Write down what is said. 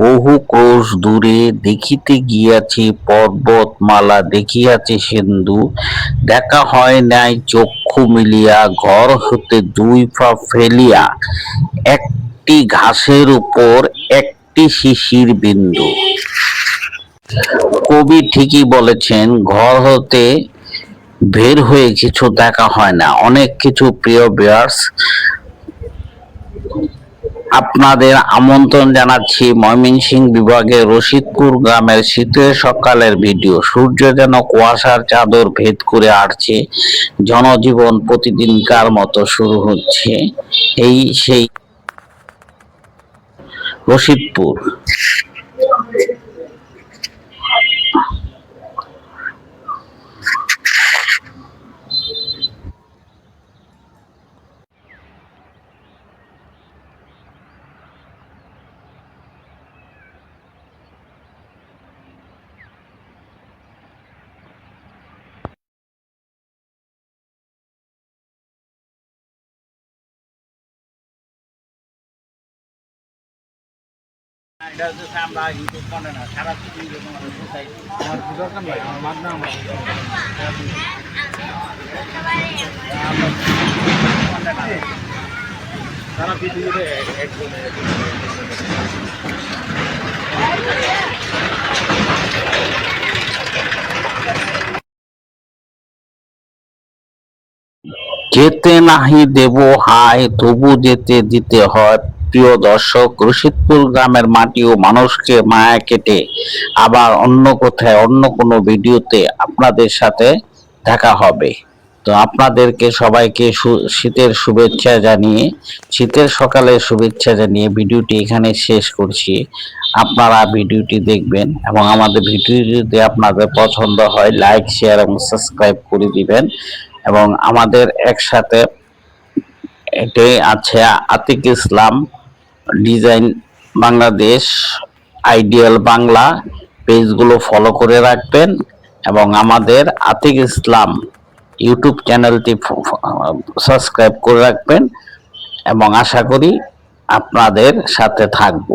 বহু ক্রোশ দূরে দেখিতে গিয়াছি, পর্বতমালা দেখিয়াছি সিন্ধু। দেখা হয় নাই, চক্ষু মিলিয়া, ঘর হতে দুই পা ফেলিয়া। একটি ঘাসের উপর একটি শিশির বিন্দু। কবি ঠিকই বলেছেন, ঘর হতে বের হয়ে কিছু দেখা হয় না। অনেক কিছু প্রিয় বিয়ার্স আপনাদের আমন্ত্রণ জানাচ্ছি ময়মনসিংহ বিভাগের রশিদপুর গ্রামের শীতের সকালের ভিডিও। সূর্য যেন কুয়াশার চাদর ভেদ করে আসছে জনজীবন প্রতিদিনকার মতো শুরু হচ্ছে। এই সেই রশিদপুর। এটা হচ্ছে আমরা ইউটিউব কন্টেন্ট না সারা পৃথিবীতে তোমার কোথায় আমার কি দরকার নাই আমার মাধ্যমে আমরা সারা পৃথিবীতে একজনে যেতে নাহি দেব হায় তবু যেতে দিতে হয় প্রিয় দর্শক রশিদপুর গ্রামের মাটি ও মানুষকে মায়া কেটে আবার অন্য কোথায়, অন্য কোনো ভিডিওতে আপনাদের সাথে দেখা হবে। তো আপনাদেরকে সবাইকে শীতের শুভেচ্ছা জানিয়ে, শীতের সকালের শুভেচ্ছা জানিয়ে ভিডিওটি এখানে শেষ করছি। আপনারা ভিডিওটি দেখবেন এবং আমাদের ভিডিওটি যদি আপনাদের পছন্দ হয়, লাইক, শেয়ার এবং সাবস্ক্রাইব করে দিবেন এবং আমাদের একসাথে এটাই আছে আতিক ইসলাম ডিজাইন বাংলাদেশ, আইডিয়াল বাংলা পেজগুলো ফলো করে রাখবেন এবং আমাদের আতিক ইসলাম ইউটিউব চ্যানেলটি সাবস্ক্রাইব করে রাখবেন এবং আশা করি আপনাদের সাথে থাকব।